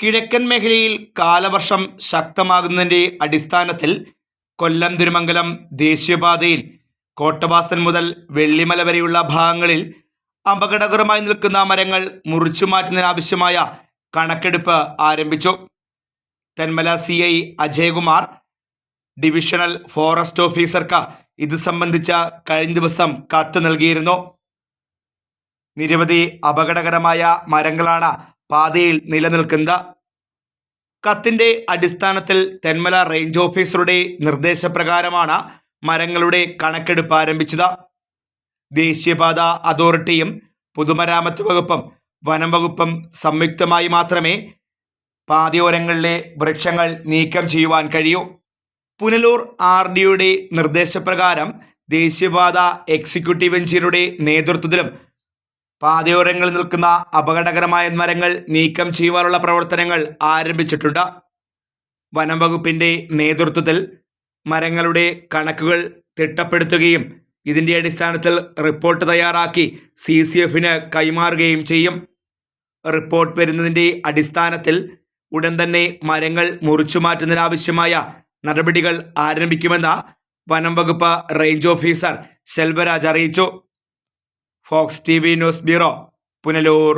കിഴക്കൻ മേഖലയിൽ കാലവർഷം ശക്തമാകുന്നതിന്റെ അടിസ്ഥാനത്തിൽ കൊല്ലം തിരുമംഗലം ദേശീയപാതയിൽ കോട്ടവാസൻ മുതൽ വെള്ളിമല വരെയുള്ള ഭാഗങ്ങളിൽ അപകടകരമായി നിൽക്കുന്ന മരങ്ങൾ മുറിച്ചു മാറ്റുന്നതിനാവശ്യമായ കണക്കെടുപ്പ് ആരംഭിച്ചു. Thenmala C I Ajayakumar divisional forest ഓഫീസർക്ക് ഇത് സംബന്ധിച്ച കഴിഞ്ഞ ദിവസം കത്ത് നൽകിയിരുന്നു. നിരവധി അപകടകരമായ മരങ്ങളാണ് പാതയിൽ നിലനിൽക്കുന്ന കത്തിന്റെ അടിസ്ഥാനത്തിൽ തെന്മല റേഞ്ച് ഓഫീസറുടെ നിർദ്ദേശപ്രകാരമാണ് മരങ്ങളുടെ കണക്കെടുപ്പ് ആരംഭിച്ചത്. ദേശീയപാത അതോറിറ്റിയും പൊതുമരാമത്ത് വകുപ്പും വനം വകുപ്പും സംയുക്തമായി മാത്രമേ പാതയോരങ്ങളിലെ വൃക്ഷങ്ങൾ നീക്കം ചെയ്യുവാൻ കഴിയൂ. പുനലൂർ ആർ ഡിയുടെ നിർദ്ദേശപ്രകാരം ദേശീയപാത എക്സിക്യൂട്ടീവ് എഞ്ചിനീയറുടെ നേതൃത്വത്തിലും പാതയോരങ്ങളിൽ നിൽക്കുന്ന അപകടകരമായ മരങ്ങൾ നീക്കം ചെയ്യുവാനുള്ള പ്രവർത്തനങ്ങൾ ആരംഭിച്ചിട്ടുണ്ട്. വനം വകുപ്പിന്റെ നേതൃത്വത്തിൽ മരങ്ങളുടെ കണക്കുകൾ തിട്ടപ്പെടുത്തുകയും ഇതിന്റെ അടിസ്ഥാനത്തിൽ റിപ്പോർട്ട് തയ്യാറാക്കി സി സി എഫിന് കൈമാറുകയും ചെയ്യും. റിപ്പോർട്ട് വരുന്നതിന്റെ അടിസ്ഥാനത്തിൽ ഉടൻ തന്നെ മരങ്ങൾ മുറിച്ചു മാറ്റുന്നതിനാവശ്യമായ നടപടികൾ ആരംഭിക്കുമെന്ന് വനം വകുപ്പ് റേഞ്ച് ഓഫീസർ ശെൽവരാജ് അറിയിച്ചു. Fox T news bureau Punalur